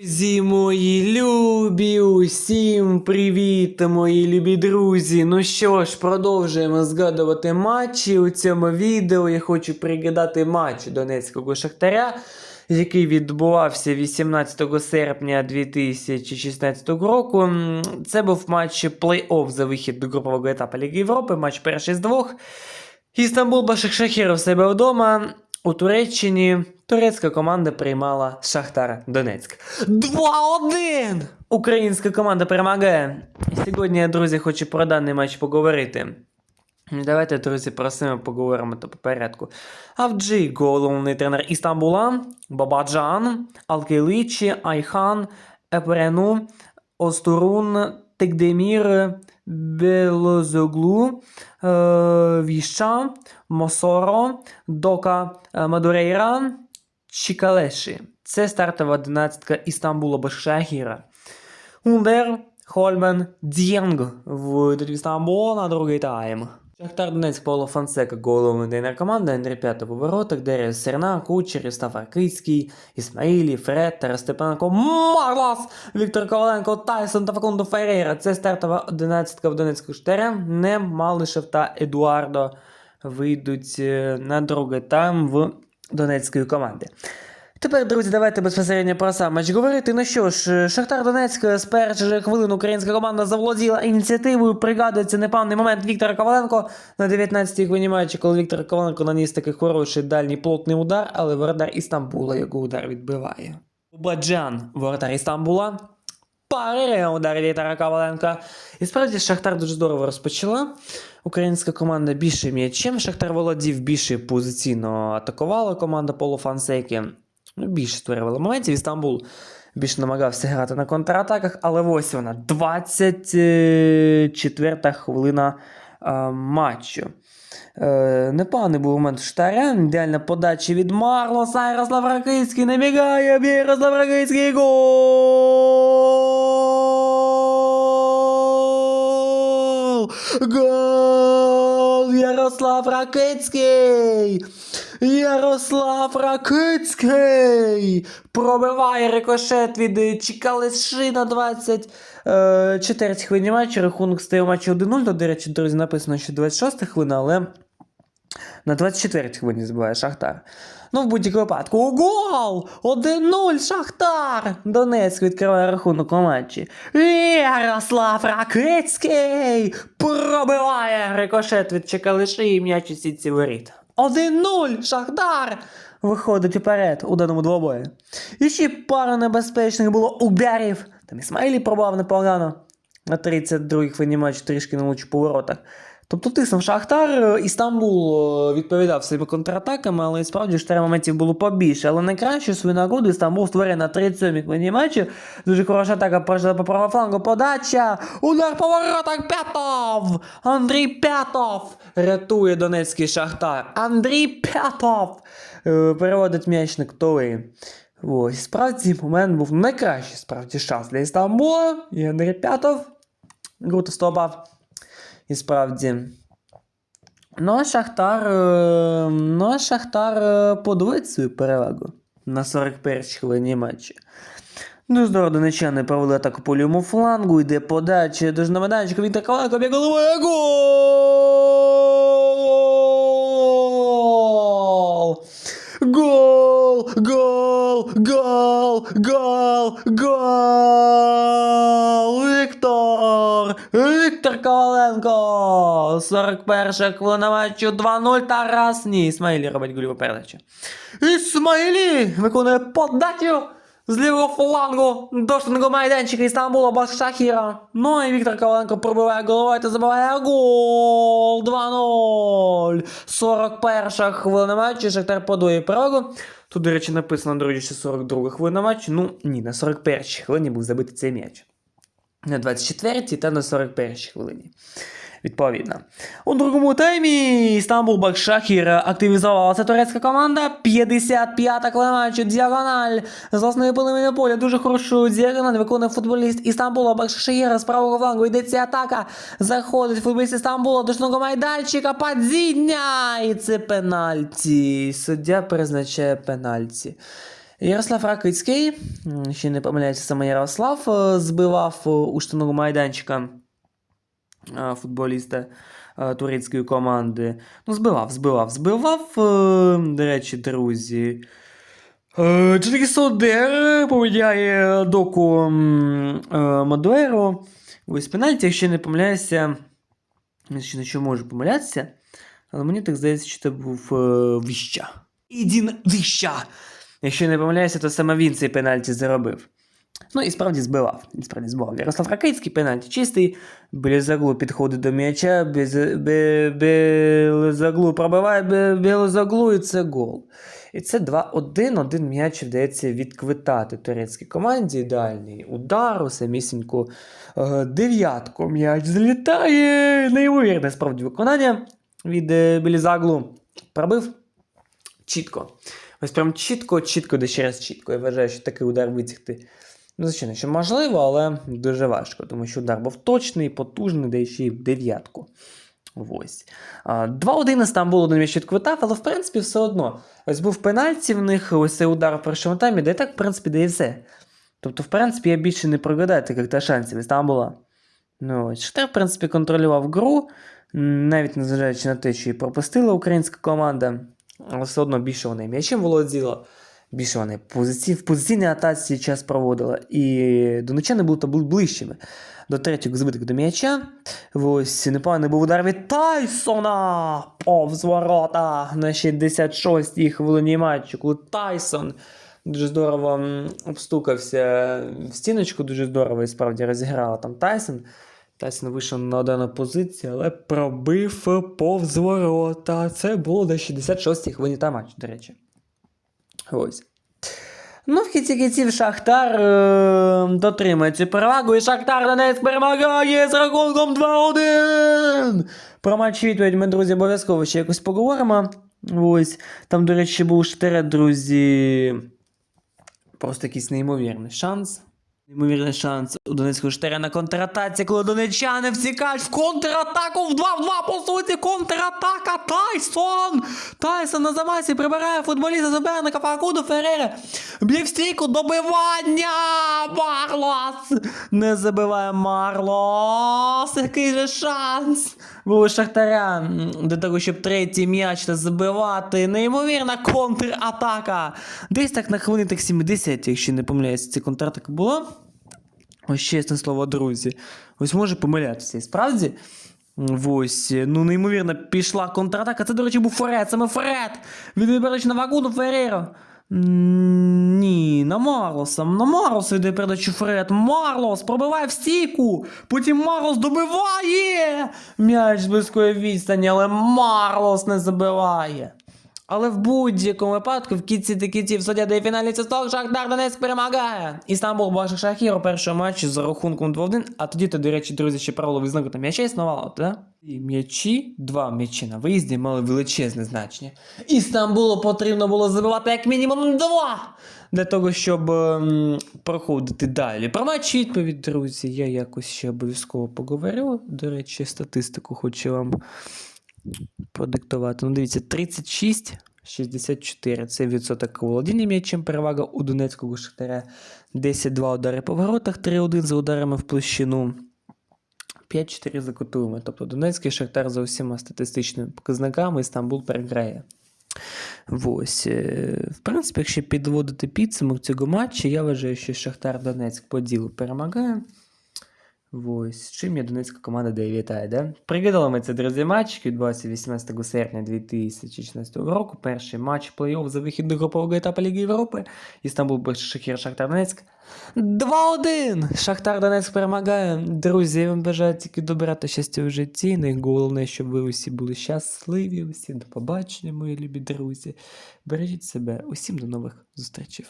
Друзі мої любі, усім привіт, мої любі друзі. Ну що ж, продовжуємо згадувати матчі. У цьому відео я хочу пригадати матч Донецького Шахтаря, який відбувався 18 серпня 2016 року. Це був матч плей-офф за вихід до групового етапу Ліги Європи, матч перший з двох. Істанбул Башакшахір у себе вдома. У Туреччині турецька команда приймала Шахтар Донецьк. 2-1! Українська команда перемагає. Сьогодні, друзі, хочу про даний матч поговорити. Давайте, друзі, просимо поговоримо то по порядку. Авджи, головний тренер Істамбула, Бабаджан, Алкеличі, Айхан, Епрену, Остурун, Текдемір, Белозоглу, е, Віща, Мосоро, Дока е, Мадурейра, Чікалеші. Це стартова одинадцятка Істамбула Башахіра. Ундер, Хольмен, Дієнг вийдуть в Істамбул на другий тайм. Шахтар Донецьк Павло Фансека, головний тренер команди, Андрій П'ятов у воротах, Деріс Серна, Кучер, Істав Аркицький, Ісмаїлі, Фред, Тарас Степаненко, Марлас, Віктор Коваленко, Тайсон та Факундо Ферейра. Це стартова одинадцятка в Донецьку Штаря. Не Малишев та Едуардо вийдуть е, на другий тайм в донецької команди. Тепер, друзі, давайте безпосередньо про сам матч говорити. Ну що ж, Шахтар Донецьк з перших хвилин українська команда заволоділа ініціативою. Пригадується непевний момент Віктора Коваленко на 19-й хвилині матчі, коли Віктор Коваленко наніс такий хороший дальній плотний удар, але воротар Істамбула його удар відбиває. Баджан, воротар Істамбула. Парире удар Віктора Коваленка. І справді Шахтар дуже здорово розпочала. Українська команда більше м'ячем. Шахтар володів більше позиційно атакувала команда Поло Фансеки. Ну, більше створювала моментів. Істамбул більше намагався грати на контратаках, але ось вона 24 хвилина е, матчу. Е, непоганий був момент Штаря. Ідеальна подача від Марлоса. Ярослав Ракицький набігає. б'є Ярослав Ракицький. Гол! Гол! Ярослав Ракицький! Ярослав Ракицький! Пробиває рикошет від Чікалиши на 24 хвилині матчу. Рахунок стає матчі 1-0. До речі, друзі, написано, що 26 хвилина, але на 24 хвилині збиває Шахтар. Ну, в будь-якому випадку. Гол! 1-0 Шахтар! Донецьк відкриває рахунок у матчі. Ярослав Ракицький пробиває рикошет від Чекалиші і м'яч у сітці воріт. 1-0 Шахтар! Виходить уперед у даному двобої. І ще пара небезпечних було ударів. Там Ісмаїлі пробував непогано. На 32-й хвилині матчу трішки на лучу поворотах. Тобто тиснув Шахтар, Істамбул е, відповідав своїми контратаками, але справді Шахтар моментів було побільше. Але найкраще свою нагоду Істамбул створює на 37-й хвилині матчу. Дуже хороша атака по правому флангу. Подача! Удар по воротах П'ятов! Андрій П'ятов! Рятує Донецький Шахтар. Андрій П'ятов! Е, Переводить м'яч на ктовий. Ось, справді момент був найкращий справді шанс для Істамбула. І Андрій П'ятов круто стопав. І справді. Ну, а Шахтар. е, Ну, а Шахтар е, подвоїть свою перевагу на 41-й хвилині матчі. Дуже здорово донечани провели атаку по лівому флангу, йде подача, дуже на майданчику, Віктор Коваленко б'є головою, гол! Гол! Гол! Гол! Гол! Гол! Віктор! Віктор Коваленко! 41 хвилина матчу 2-0 Тарас. Ні, Ісмаїлі робить гольову передачу. Ісмаїлі виконує подачу з лівого флангу до штрафного майданчика Істамбула Башахіра. Ну і Віктор Коваленко пробиває головою та забиває гол 2-0. 41 хвилина матчу, Шахтар подвоює перевагу. Тут, до речі, написано, друзі, що 42 хвилина матчу. Ну, ні, на 41 хвилині був забитий цей м'яч. На 24 та на 41 хвилині. Відповідно. У другому таймі Істанбул Бакшахір активізувалася турецька команда. 55-та хвилина діагональ з власної половини поля. Дуже хорошу діагональ виконує футболіст Істанбула Бакшахіра з правого флангу. Йдеться атака. Заходить футболіст Істанбула до штного майданчика. Падіння! І це пенальті. Суддя призначає пенальті. Ярослав Ракицький, ще не помиляється саме Ярослав, е, збивав е, у штаногу майданчика футболіста е, турецької команди. Ну, збивав, збивав, збивав. е, До речі, друзі. Е, Содер поміняє доку е, Мадуеро. Ось пенальті, якщо не помиляюся. Ще на що можу помилятися. Але мені так здається, що це був е, Віща. Ідін Віща! Якщо не помиляюся, то саме він цей пенальті заробив. Ну і справді збивав. І справді збивав. Ярослав Ракицький пенальті чистий. Білозаглу підходить до м'яча, Білозаглу пробиває Білозаглу і це гол. І це 2-1. Один м'яч вдається відквитати турецькій команді. Ідеальний удар, у самісіньку е, дев'ятку. М'яч злітає. Неймовірне справді виконання від е, Білізаглу. Пробив чітко. Ось прям чітко, чітко, де ще раз чітко. Я вважаю, що такий удар витягти. Ну, звичайно, що можливо, але дуже важко, тому що удар був точний, потужний, де ще й дев'ятку. Ось. А, 2-1 Стамбул один м'яч відквитав, але в принципі все одно. Ось був пенальті в них, ось цей удар в першому таймі, і так, в принципі, де і все. Тобто, в принципі, я більше не прогадаю таких та шансів від Стамбула. Ну. Шахтар, в принципі, контролював гру, навіть незважаючи на те, що і пропустила українська команда, але все одно більше вони м'ячем володіла, більше вони позицій, в позиційній атаці час проводила. І донечани були, ближчими до третього збиток до м'яча. Ось непоганий був удар від Тайсона повз ворота на 66-й хвилині матчу, коли Тайсон дуже здорово обстукався в стіночку, дуже здорово і справді розіграла там Тайсон. Тайсон вийшов на одну позицію, але пробив повз ворота. Це було на 66-й хвилині та матч, до речі. Ось. Ну, в кінці кінців Шахтар е, дотримує цю перевагу, і Шахтар Донецьк перемагає з рахунком 2-1. Про матч відповідь ми, друзі, обов'язково ще якось поговоримо. Ось. Там, до речі, був штире, друзі. Просто якийсь неймовірний шанс. Неймовірний шанс у Донецького штиря на контратаці, коли донечани втікають в контратаку в 2 в 2, по суті, контратака Тайсон! Тайсон на замасі прибирає футболіста суперника Факуду Феррере. Б'є в стійку добивання! Марлос! Не забиває Марлос! Який же шанс! Був Шахтаря для того, щоб третій м'яч забивати. Неймовірна контратака. Десь так на хвилини так 70, якщо не помиляюся, ця контратака була. Ось чесне слово, друзі. Ось може помилятися. І справді. Ось, ну неймовірно, пішла контратака. Це, до речі, був Фред, саме Фред. Він вибираючи на Вагуну Ферреро. Ні, на Марлоса. На Марлоса йде передачу Фред. Марлос пробиває в стійку. Потім Марлос добиває. М'яч з близької відстані, але Марлос не забиває. Але в будь-якому випадку в кінці до кінців суддя дає фінальний свисток, Шахтар Донецьк перемагає. Істанбул бачив Шахір у першому матчі з рахунком 2-1, а тоді, то, до речі, друзі, ще правило визнаку там м'яча існувало, так? І м'ячі, два м'ячі на виїзді мали величезне значення. Істанбулу потрібно було забивати як мінімум два для того, щоб ем, проходити далі. Про матч відповідь, друзі, я якось ще обов'язково поговорю. До речі, статистику хочу вам продиктувати. Ну, дивіться, 36. 64 це відсоток володіння м'ячем перевага у Донецького Шахтаря. 10-2 удари по воротах, 3-1 за ударами в площину. 5-4 за кутовими. Тобто Донецький Шахтар за усіма статистичними показниками Стамбул переграє. Ось. е, В принципі, якщо підводити підсумок цього матчу, я вважаю, що Шахтар Донецьк по ділу перемагає. З чим я донецька команда дає вітає, да? Пригадали це, друзі, матч, відбувався 18 серпня 2016 року. Перший матч плей-офф за вихід групового етапу Ліги Європи. Істанбул без Шахір Шахтар Донецьк. 2-1! Шахтар Донецьк перемагає. Друзі, я вам бажаю тільки добра та щастя в житті. Найголовніше, щоб ви усі були щасливі, усі до побачення, мої любі друзі. Бережіть себе, усім до нових зустрічей.